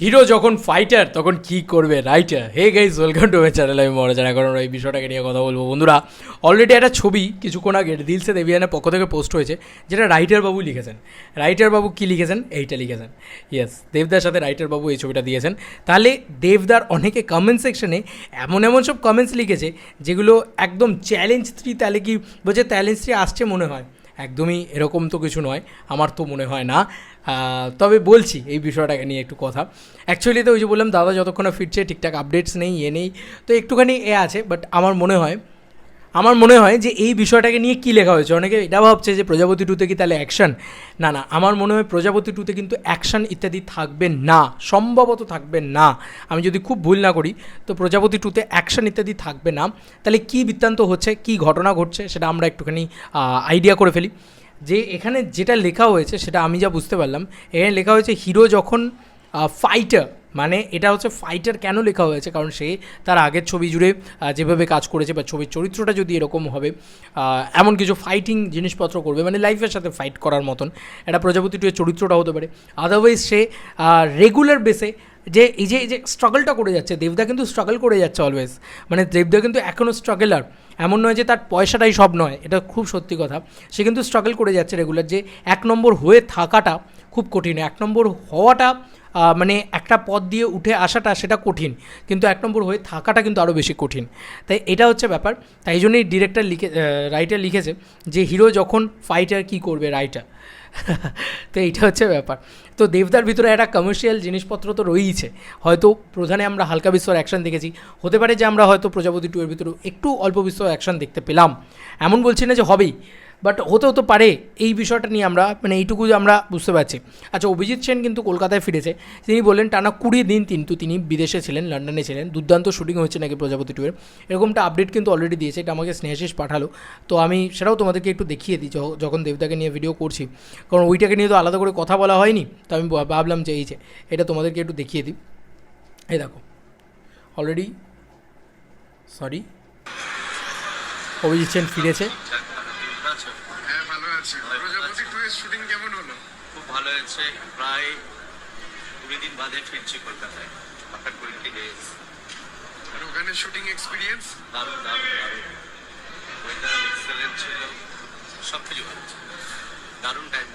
Hero যখন fighter তখন কি করবে writer hey guys welcome to my channel আমি মহারাজান জানা কারণ এই বিষয়টাকে নিয়ে কথা বলব। বন্ধুরা অলরেডি একটা ছবি কিছুক্ষণ আগে দিলসে দেবিয়ানের পক্ষ থেকে পোস্ট হয়েছে, যেটা রাইটার বাবু লিখেছেন। রাইটার বাবু কী লিখেছেন? এইটা লিখেছেন। ইয়েস দেবদার সাথে রাইটার বাবু এই ছবিটা দিয়েছেন। তাহলে দেবদার অনেকে কমেন্ট সেকশনে এমন এমন সব কমেন্টস লিখেছে, যেগুলো একদম চ্যালেঞ্জ থ্রি তাহলে কি বলছে চ্যালেঞ্জ থ্রি আসছে মনে হয়। একদমই এরকম তো কিছু নয়, আমার তো মনে হয় না। তবে বলছি এই বিষয়টাকে নিয়ে একটু কথা। অ্যাকচুয়ালি তো ওই যে বললাম, দাদা যতক্ষণ ফিরছে, ঠিকঠাক আপডেটস নেই ইয়ে নেই, তো একটুখানি এ আছে বাট আমার মনে হয় আমার মনে হয় যে এই বিষয়টাকে নিয়ে কী লেখা হয়েছে? অনেকে এটা ভাবছে যে প্রজাপতি টুতে কি তাহলে অ্যাকশন না না, আমার মনে হয় প্রজাপতি টুতে কিন্তু অ্যাকশন ইত্যাদি থাকবে না, সম্ভবত থাকবে না। আমি যদি খুব ভুল না করি, তো প্রজাপতি টুতে অ্যাকশন ইত্যাদি থাকবে না। তাহলে কী বৃত্তান্ত হচ্ছে, কী ঘটনা ঘটছে সেটা আমরা একটুখানি আইডিয়া করে ফেলি। যে এখানে যেটা লেখা হয়েছে সেটা আমি যা বুঝতে পারলাম, এখানে লেখা হয়েছে হিরো যখন ফাইটার মানে এটা হচ্ছে ফাইটার কেন লেখা হয়েছে? কারণ সে তার আগের ছবি জুড়ে যেভাবে কাজ করেছে বা ছবির চরিত্রটা যদি এরকম হবে এমন কিছু ফাইটিং জিনিসপত্র করবে মানে লাইফের সাথে ফাইট করার মতন। একটা প্রজাপতি টুয়ের চরিত্রটা হতে পারে। আদারওয়াইজ সে রেগুলার বেসে যে, এই যে এই যে স্ট্রাগলটা করে যাচ্ছে, দেবদা কিন্তু স্ট্রাগল করে যাচ্ছে অলওয়েজ মানে দেবদা কিন্তু এখনও স্ট্রাগলার এমন নয় যে তার পয়সাটাই সব নয়, এটা খুব সত্যি কথা। সে কিন্তু স্ট্রাগল করে যাচ্ছে রেগুলার যে, এক নম্বর হয়ে থাকাটা খুব কঠিন। এক নম্বর হওয়াটা মানে একটা পদ দিয়ে উঠে আসাটা সেটা কঠিন। কিন্তু এক নম্বর হয়ে থাকাটা কিন্তু আরও বেশি কঠিন। তাই এটা হচ্ছে ব্যাপার। তাই জন্যই ডিরেক্টর লিখে রাইটার লিখেছে যে হিরো যখন ফাইটার কি করবে রাইটার তো এইটা হচ্ছে ব্যাপার। তো দেবদার ভিতরে একটা কমার্শিয়াল জিনিসপত্র তো রয়েইছে। হয়তো প্রধানে আমরা হালকা বিস্তর অ্যাকশন দেখেছি। হতে পারে যে আমরা হয়তো প্রজাপতি টু এর ভিতরে একটু অল্প বিস্তর অ্যাকশন দেখতে পেলাম। এমন বলছি না যে হবেই। বাট হতেও তো পারে এই বিষয়টা নিয়ে আমরা মানে এইটুকু আমরা বুঝতে পারছি। আচ্ছা অভিজিৎ সেন কিন্তু কলকাতায় ফিরেছে। তিনি বললেন, টানা কুড়ি দিন কিন্তু তিনি বিদেশে ছিলেন, লন্ডনে ছিলেন। দুর্দান্ত শুটিং হয়েছে নাকি প্রজাপতি টুয়ের এরকমটা আপডেট কিন্তু অলরেডি দিয়েছে। এটা আমাকে স্নেহাশিস পাঠালো। তো আমি সেটাও তোমাদেরকে একটু দেখিয়ে দিই যখন দেবদাকে নিয়ে ভিডিও করছি। কারণ ওইটাকে নিয়ে তো আলাদা করে কথা বলা হয়নি। তো আমি ভাবলাম যে এই যে, এটা তোমাদেরকে একটু দেখিয়ে দিই। এই দেখো। অলরেডি সরি অভিজিৎ সেন ফিরেছে। হ্যাঁ প্রজাপতি টু এর শুটিং কেমন হলো? খুব ভালো হয়েছে। প্রায় কুড়ি দিন বাদে ফিরছি কলকাতায়। আফটার টোয়েন্টি ডেজ আর ওখানে শুটিং এক্সপিরিয়েন্স দারুণ দারুণ দারুণ। ওয়েদার এক্সেলেন্ট ছিল। সব কিছু ভালো ছিল। দারুণ টাইম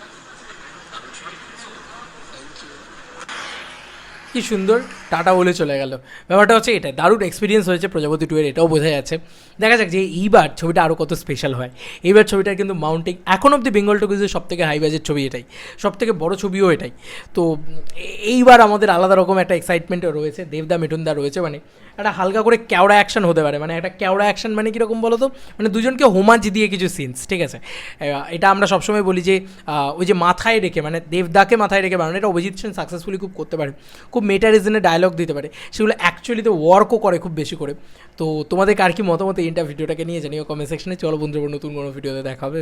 দারুণ সময় কি সুন্দর টাটা বলে চলে গেল। ব্যাপারটা হচ্ছে এটা দারুণ এক্সপিরিয়েন্স হয়েছে প্রজাপতি টুয়ের এটাও বোঝা যাচ্ছে। দেখা যাক যে এইবার ছবিটা আরও কত স্পেশাল হয়। এইবার ছবিটার কিন্তু মাউন্টিং এখন অব্দি বেঙ্গল টকিজের সব থেকে হাই বাজেট ছবি এটাই সব থেকে বড় ছবিও এটাই। তো এইবার আমাদের আলাদা রকম একটা এক্সাইটমেন্টও রয়েছে, দেবদা মিঠুনদা রয়েছে মানে একটা হালকা করে ক্যাওড়া অ্যাকশন হতে পারে মানে একটা ক্যাওড়া অ্যাকশন মানে কীরকম বলো তো মানে দুজনকে হোমাজ দিয়ে কিছু সিনস ঠিক আছে? এটা আমরা সবসময় বলি যে ওই যে মাথায় রেখে মানে দেবদাকে মাথায় রেখে বানানো, এটা অভিজিৎ সেন সাকসেসফুলি খুব করতে পারে। খুব মেটারিজনে ডায়লগ দিতে পারে। সেগুলো অ্যাকচুয়ালিতে ওয়ার্কও করে খুব বেশি করে। তো তোমাদের কার কি মতামত এই ইন্টার ভিডিওটাকে নিয়ে জানিও কমেন্ট সেকশনে চলো বন্ধুরা, নতুন কোনো ভিডিওতে দেখা হবে।